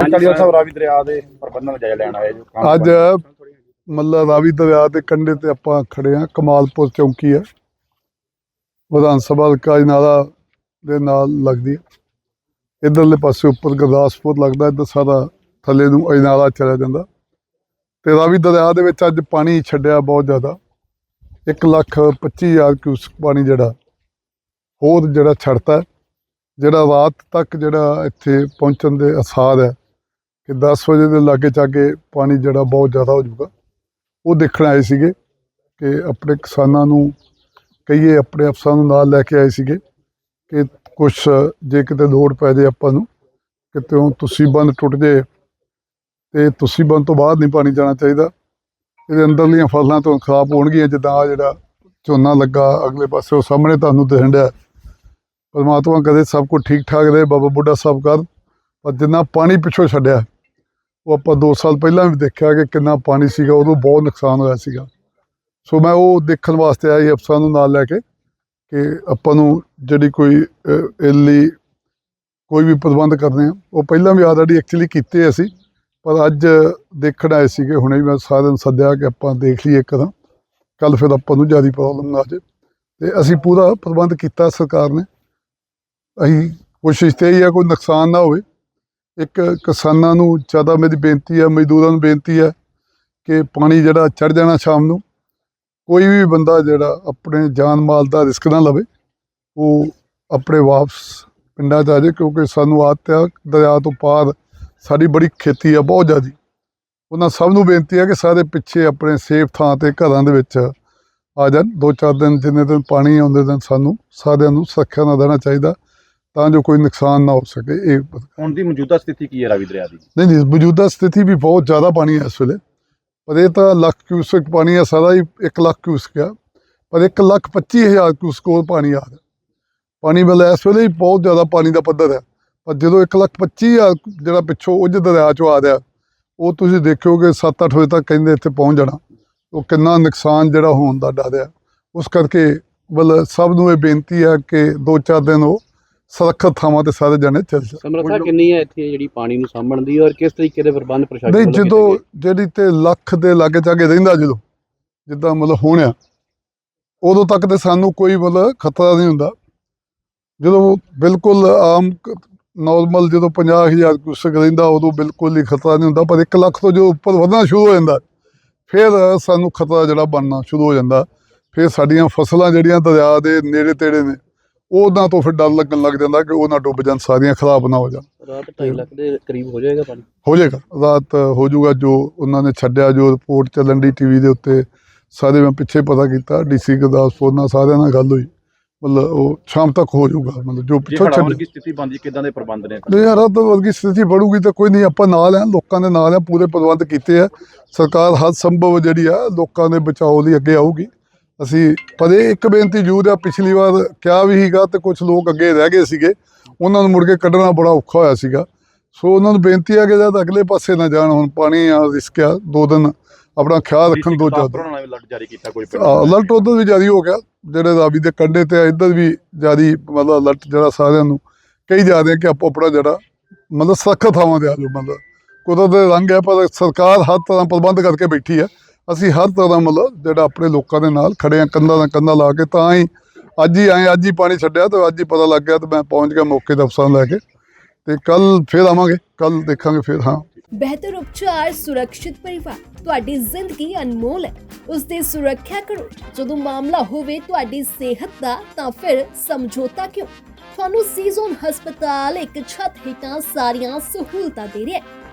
ਚੰਡੀਗੜ੍ਹ ਸਾਹਿਬ ਰਾਵੀ ਦਰਿਆ ਦੇ ਪ੍ਰਬੰਧਨ ਦਾ ਜਾਇਜ਼ਾ ਲੈਣ ਆਏ ਜੋ ਕੰਮ ਅੱਜ ਮੱਲਾ ਰਾਵੀ ਦਰਿਆ ਦੇ ਕੰਢੇ ਤੇ ਆਪਾਂ ਖੜੇ ਆ ਕਮਾਲਪੁਰ ਚੌਂਕੀ ਆ ਵਿਧਾਨ ਸਭਾ ਹਲਕਾ ਅਜਨਾਲਾ ਦੇ ਨਾਲ ਲੱਗਦੀ ਹੈ। ਇਧਰਲੇ ਪਾਸੇ ਉੱਪਰ ਗੁਰਦਾਸਪੁਰ ਲੱਗਦਾ ਇੱਧਰ ਸਾਰਾ ਥੱਲੇ ਨੂੰ ਅਜਨਾਲਾ ਚਲਾ ਜਾਂਦਾ। ਤੇ ਰਾਵੀ ਦਰਿਆ ਦੇ ਵਿੱਚ ਅੱਜ ਪਾਣੀ ਛੱਡਿਆ ਬਹੁਤ ਜ਼ਿਆਦਾ। 1 ਲੱਖ 25 ਹਜ਼ਾਰ ਕਿਊਸਕ ਪਾਣੀ ਜਿਹੜਾ ਹੋਰ ਜਿਹੜਾ ਛੱਡਤਾ ਹੈ, ਜਿਹੜਾ ਰਾਤ ਤੱਕ ਜਿਹੜਾ ਇੱਥੇ ਪਹੁੰਚਣ ਦੇ ਅਸਾਰ ਹੈ। ਕਿ 10 ਵਜੇ ਦੇ ਲਾਗੇ ਚਾਗੇ ਪਾਣੀ ਜਿਹੜਾ ਬਹੁਤ ਜ਼ਿਆਦਾ ਹੋ ਜਾਊਗਾ। ਉਹ ਦੇਖਣ ਆਏ ਸੀਗੇ ਕਿ ਆਪਣੇ ਕਿਸਾਨਾਂ ਨੂੰ, ਕਈਏ ਆਪਣੇ ਅਫਸਰਾਂ ਨੂੰ ਨਾਲ ਲੈ ਕੇ ਆਏ ਸੀਗੇ ਕਿ ਕੁਝ ਜੇ ਕਿਤੇ ਲੋੜ ਪੈ ਜੇ ਆਪਾਂ ਨੂੰ, ਕਿਤੇ ਤੁਸੀਂ ਬੰਦ ਟੁੱਟ ਜੇ ਤੇ ਤੁਸੀਂ ਬੰਦ ਤੋਂ ਬਾਅਦ ਨਹੀਂ ਪਾਣੀ ਜਾਣਾ ਚਾਹੀਦਾ। ਇਹਦੇ ਅੰਦਰਲੀਆਂ ਫਸਲਾਂ ਤੋਂ ਖਰਾਬ ਹੋਣਗੀਆਂ ਜਿੱਦਾਂ ਆਹ ਜਿਹੜਾ ਝੋਨਾ ਲੱਗਾ ਅਗਲੇ ਪਾਸੇ, ਉਹ ਸਾਹਮਣੇ ਤੁਹਾਨੂੰ ਦਿਖਣ ਡਿਆ। ਪਰਮਾਤਮਾ ਕਦੇ ਸਭ ਕੁਝ ਠੀਕ ਠਾਕ ਰਹੇ, ਬਾਬਾ ਬੁੱਢਾ ਸਾਹਿਬ ਕਰ, ਪਰ ਜਿੰਨਾ ਪਾਣੀ ਪਿੱਛੋਂ ਛੱਡਿਆ ਉਹ ਆਪਾਂ 2 ਸਾਲ ਪਹਿਲਾਂ ਵੀ ਦੇਖਿਆ ਕਿ ਕਿੰਨਾ ਪਾਣੀ ਸੀਗਾ ਉਦੋਂ ਬਹੁਤ ਨੁਕਸਾਨ ਹੋਇਆ ਸੀਗਾ। ਸੋ ਮੈਂ ਉਹ ਦੇਖਣ ਵਾਸਤੇ ਆਇਆ ਅਫਸਰਾਂ ਨੂੰ ਨਾਲ ਲੈ ਕੇ ਕਿ ਆਪਾਂ ਨੂੰ ਜਿਹੜੀ ਕੋਈ ਅਹ, ਲਈ ਕੋਈ ਵੀ ਪ੍ਰਬੰਧ ਕਰਨੇ ਆ। ਉਹ ਪਹਿਲਾਂ ਵੀ ਆਲਰੇਡੀ ਐਕਚੁਅਲੀ ਕੀਤੇ ਅਸੀਂ ਪਰ ਅੱਜ ਦੇਖਣ ਆਏ ਸੀਗੇ ਹੁਣੇ ਮੈਂ ਸਾਰਿਆਂ ਨੂੰ ਸੱਦਿਆ ਕਿ ਆਪਾਂ ਦੇਖ ਲਈਏ ਕਰਾਂ ਕੱਲ ਫਿਰ ਆਪਾਂ ਨੂੰ ਜ਼ਿਆਦਾ ਪ੍ਰੋਬਲਮ ਨਾ ਆ ਜਾਏ ਤੇ ਅਸੀਂ ਪੂਰਾ ਪ੍ਰਬੰਧ ਕੀਤਾ ਸਰਕਾਰ ਨੇ। ਅਸੀਂ ਕੋਸ਼ਿਸ਼ ਤੇ ਹੀ ਆ ਕੋਈ ਨੁਕਸਾਨ ਨਾ ਹੋਵੇ। ਇੱਕ ਕਿਸਾਨਾਂ ਨੂੰ ਜ਼ਿਆਦਾ ਮੇਰੀ ਬੇਨਤੀ ਹੈ, ਮਜ਼ਦੂਰਾਂ ਨੂੰ ਬੇਨਤੀ ਹੈ ਕਿ ਪਾਣੀ ਜਿਹੜਾ ਚੜ ਜਾਣਾ ਸ਼ਾਮ ਨੂੰ, ਕੋਈ ਵੀ ਬੰਦਾ ਜਿਹੜਾ ਆਪਣੇ ਜਾਨ ਮਾਲ ਦਾ ਰਿਸਕ ਨਾ ਲਵੇ, ਉਹ ਆਪਣੇ ਵਾਪਸ ਪਿੰਡਾਂ 'ਚ ਆ ਜਾਏ ਕਿਉਂਕਿ ਸਾਨੂੰ ਆਦਤ ਆ ਦਰਿਆ ਤੋਂ ਪਾਰ ਸਾਡੀ ਬੜੀ ਖੇਤੀ ਆ ਬਹੁਤ ਜ਼ਿਆਦੀ। ਉਹਨਾਂ ਸਭ ਨੂੰ ਬੇਨਤੀ ਹੈ ਕਿ ਸਾਰੇ ਪਿੱਛੇ ਆਪਣੇ ਸੇਫ ਥਾਂ ਤੇ ਘਰਾਂ ਦੇ ਵਿੱਚ ਆ ਜਾਣ। ਦੋ ਚਾਰ ਦਿਨ ਜਿੰਨੇ ਦਿਨ ਪਾਣੀ ਆਉਂਦੇ ਦਿਨ ਸਾਨੂੰ ਸਾਰਿਆਂ ਨੂੰ ਸੁਰੱਖਿਆ ਨਾਲ ਰਹਿਣਾ ਚਾਹੀਦਾ। ਤਾਂ ਜੋ ਕੋਈ ਨੁਕਸਾਨ ਨਾ ਹੋ ਸਕੇ ਇਹ ਹੁਣ ਦੀ ਮੌਜੂਦਾ ਸਥਿਤੀ ਕੀ ਹੈ ਰਾਵੀ ਦਰਿਆ ਦੀ? ਨਹੀਂ ਨਹੀਂ ਮੌਜੂਦਾ ਸਥਿਤੀ ਵੀ ਬਹੁਤ ਜ਼ਿਆਦਾ ਪਾਣੀ ਹੈ ਇਸ ਵੇਲੇ। ਪਰ ਇਹ ਤਾਂ ਲੱਖ ਕਿਊਸਕ ਪਾਣੀ ਆ ਸਾਰਾ ਹੀ 1 ਲੱਖ ਕਿਊਸਕ ਆ ਪਰ 1 ਲੱਖ 25 ਹਜ਼ਾਰ ਕਿਊਸਕ ਹੋਰ ਪਾਣੀ ਆ ਰਿਹਾ। ਪਾਣੀ ਵਾਲਾ ਇਸ ਵੇਲੇ ਹੀ ਬਹੁਤ ਜ਼ਿਆਦਾ ਪਾਣੀ ਦਾ ਪੱਧਰ ਹੈ। ਪਰ ਜਦੋਂ 1 ਲੱਖ 25 ਹਜ਼ਾਰ ਜਿਹੜਾ ਪਿੱਛੋਂ ਉੱਜ ਦਰਿਆ ਚੋਂ ਆ ਰਿਹਾ ਉਹ ਤੁਸੀਂ ਦੇਖੋਗੇ 7-8 ਵਜੇ ਤੱਕ ਕਹਿੰਦੇ ਇੱਥੇ ਪਹੁੰਚ ਜਾਣਾ। ਉਹ ਕਿੰਨਾ ਨੁਕਸਾਨ ਜਿਹੜਾ ਹੋਣ ਦਾ ਡਰ ਆ ਉਸ ਕਰਕੇ ਵੱਲ ਸਭ ਨੂੰ ਇਹ ਬੇਨਤੀ ਹੈ ਕਿ 2-4 ਦਿਨ ਉਹ ਸੁਰੱਖਿਅਤ ਥਾਵਾਂ ਤੇ ਸਾਰੇ ਜਣੇ ਚੱਲ ਜਾਣ ਸਮਰੱਥਾ ਕਿੰਨੀ ਹੈ ਇੱਥੇ ਜਿਹੜੀ ਪਾਣੀ ਨੂੰ ਸਾਂਭਣ ਦੀ ਔਰ ਕਿਸ ਤਰੀਕੇ ਦੇ ਪ੍ਰਬੰਧ ਪ੍ਰਸ਼ਾਸਨ ਨਹੀਂ ਜਦੋਂ? ਜਿਹੜੀ ਤੇ ਲੱਖ ਦੇ ਲਾਗੇ ਚਾਗੇ ਰਹਿੰਦਾ ਜਦੋਂ ਜਿੱਦਾਂ ਮਤਲਬ ਹੋਣਿਆ ਉਦੋਂ ਤੱਕ ਤੇ ਸਾਨੂੰ ਕੋਈ ਮਤਲਬ ਖਤਰਾ ਨਹੀਂ ਹੁੰਦਾ। ਜਦੋਂ ਬਿਲਕੁਲ ਆਮ ਨਾਰਮਲ ਜਦੋਂ 50000 ਕੁਸਕ ਰਹਿੰਦਾ ਉਦੋਂ ਬਿਲਕੁਲ ਹੀ ਖਤਰਾ ਨਹੀਂ ਹੁੰਦਾ ਪਰ 1 ਲੱਖ ਤੋਂ ਜੋ ਉੱਪਰ ਵਧਣਾ ਸ਼ੁਰੂ ਹੋ ਜਾਂਦਾ ਫਿਰ ਸਾਨੂੰ ਖਤਰਾ ਜਿਹੜਾ ਬਣਨਾ ਸ਼ੁਰੂ ਹੋ ਜਾਂਦਾ। ਫਿਰ ਸਾਡੀਆਂ ਫਸਲਾਂ ਜਿਹੜੀਆਂ ਦਰਿਆ ਦੇ ਨੇੜੇ ਤੇੜੇ ਨੇ ਉਹਨਾਂ ਤੋਂ ਫਿਰ ਡਰ ਲੱਗਣ ਲੱਗ ਜਾਂਦਾ ਕਿ ਉਹ ਨਾ ਡੁੱਬ ਜਾਣ ਸਾਰੀਆਂ ਖਰਾਬ ਨਾ ਹੋ ਜਾਣ। ਰਾਤ 2.5 ਲੱਖ ਦੇ ਕਰੀਬ ਹੋ ਜਾਏਗਾ ਪਾਣੀ? ਹੋ ਜਾਏਗਾ। ਰਾਤ ਹੋ ਜਾਊਗਾ ਜੋ ਉਹਨਾਂ ਨੇ ਛੱਡਿਆ ਜੋ ਰਿਪੋਰਟ ਚੱਲਣ ਦੀ ਟੀਵੀ ਦੇ ਉੱਤੇ ਸਾਰੇ ਮੈਂ ਪਿੱਛੇ ਪਤਾ ਕੀਤਾ ਡੀਸੀ ਗੁਰਦਾਸਪੁਰ ਨਾਲ ਸਾਰਿਆਂ ਨਾਲ ਗੱਲ ਹੋਈ। ਮਤਲਬ ਉਹ ਸ਼ਾਮ ਤੱਕ ਹੋ ਜਾਊਗਾ ਮਤਲਬ ਜੋ ਪਿੱਛੋਂ ਛੱਡ ਵਰਗੀ ਸਥਿਤੀ ਬਣਦੀ ਕਿਦਾਂ ਦੇ ਪ੍ਰਬੰਧ ਨੇ? ਨਹੀਂ ਯਾਰ ਤਾਂ ਵਰਗੀ ਸਥਿਤੀ ਬਣੂਗੀ ਤਾਂ ਕੋਈ ਨਹੀਂ ਆਪਾਂ ਨਾਲ ਆ ਲੋਕਾਂ ਦੇ ਨਾਲ ਆ ਪੂਰੇ ਪ੍ਰਬੰਧ ਕੀਤੇ ਆ। ਸਰਕਾਰ ਹਰ ਸੰਭਵ ਜਿਹੜੀ ਆ ਲੋਕਾਂ ਦੇ ਬਚਾਓ ਲਈ ਅੱਗੇ ਆਊਗੀ। ਅਸੀਂ ਇਹ ਇੱਕ ਬੇਨਤੀ ਜ਼ਰੂਰ ਆ ਪਿਛਲੀ ਵਾਰ ਕਿਹਾ ਵੀ ਸੀਗਾ ਤੇ ਕੁਝ ਲੋਕ ਅੱਗੇ ਰਹਿ ਗਏ ਸੀਗੇ। ਉਹਨਾਂ ਨੂੰ ਮੁੜ ਕੇ ਕੱਢਣਾ ਬੜਾ ਔਖਾ ਹੋਇਆ ਸੀਗਾ। ਸੋ ਉਹਨਾਂ ਨੂੰ ਬੇਨਤੀ ਆ ਕਿ ਜਦ ਅਗਲੇ ਪਾਸੇ ਨਾ ਜਾਣ ਹੁਣ ਪਾਣੀ ਆ ਰਿਸਕ ਆ ਦੋ ਦਿਨ ਆਪਣਾ ਖਿਆਲ ਰੱਖਣ ਦੋ ਚਾਰ ਦਿਨ। ਉਹਨਾਂ ਨੇ ਅਲਰਟ ਜਾਰੀ ਕੀਤਾ ਕੋਈ ਅਲਰਟ ਉਧਰ ਵੀ ਜਾਰੀ ਹੋ ਗਿਆ ਜਿਹੜੇ ਰਾਵੀ ਦੇ ਕੰਢੇ ਤੇ ਇੱਧਰ ਵੀ ਜਾਰੀ ਮਤਲਬ ਅਲਰਟ ਜਿਹੜਾ ਸਾਰਿਆਂ ਨੂੰ ਕਹੀ ਜਾ ਰਹੇ ਕਿ ਆਪੋ ਆਪਣਾ ਜਿਹੜਾ ਮਤਲਬ ਸਖਤ ਥਾਵਾਂ ਤੇ ਆ ਜਾਓ ਮਤਲਬ। ਕੁਦਰਤ ਦੇ ਰੰਗ ਹੈ ਪਰ ਸਰਕਾਰ ਹਰ ਤਰ੍ਹਾਂ ਪ੍ਰਬੰਧ ਕਰਕੇ ਬੈਠੀ ਹੈ। ਅਸੀਂ ਹਰ ਤਰ੍ਹਾਂ ਮਤਲਬ ਜਿਹੜਾ ਆਪਣੇ ਲੋਕਾਂ ਦੇ ਨਾਲ ਖੜੇ ਆ, ਕੰਧਾਂ ਨਾਲ ਕੰਧਾਂ ਲਾ ਕੇ ਤਾਂ ਹੀ ਅੱਜ ਹੀ ਆਏ, ਅੱਜ ਹੀ ਪਾਣੀ ਛੱਡਿਆ ਤੇ ਅੱਜ ਹੀ ਪਤਾ ਲੱਗ ਗਿਆ ਤੇ ਮੈਂ ਪਹੁੰਚ ਗਿਆ ਮੌਕੇ ਤੇ ਅਫਸਰਾਂ ਲੈ ਕੇ। ਤੇ ਕੱਲ ਫੇਰ ਆਵਾਂਗੇ, ਕੱਲ ਦੇਖਾਂਗੇ ਫੇਰ, ਹਾਂ। ਬਿਹਤਰ ਉਪਚਾਰ ਸੁਰੱਖਿਅਤ ਪਰਿਵਾਰ, ਤੁਹਾਡੀ ਜ਼ਿੰਦਗੀ ਅਨਮੋਲ ਹੈ। ਉਸ ਦੀ ਸੁਰੱਖਿਆ ਕਰੋ, ਜਦੋਂ ਮਾਮਲਾ ਹੋਵੇ ਤੁਹਾਡੀ ਸਿਹਤ ਦਾ, ਤਾਂ ਫਿਰ ਸਮਝੌਤਾ ਕਿਉਂ? ਤੁਹਾਨੂੰ ਸੀਜ਼ਨ ਹਸਪਤਾਲ ਇੱਕ ਛੱਤ ਹੇਠਾਂ ਸਾਰੀਆਂ ਸਹੂਲਤਾਂ ਦੇ ਰਿਹਾ ਹੈ।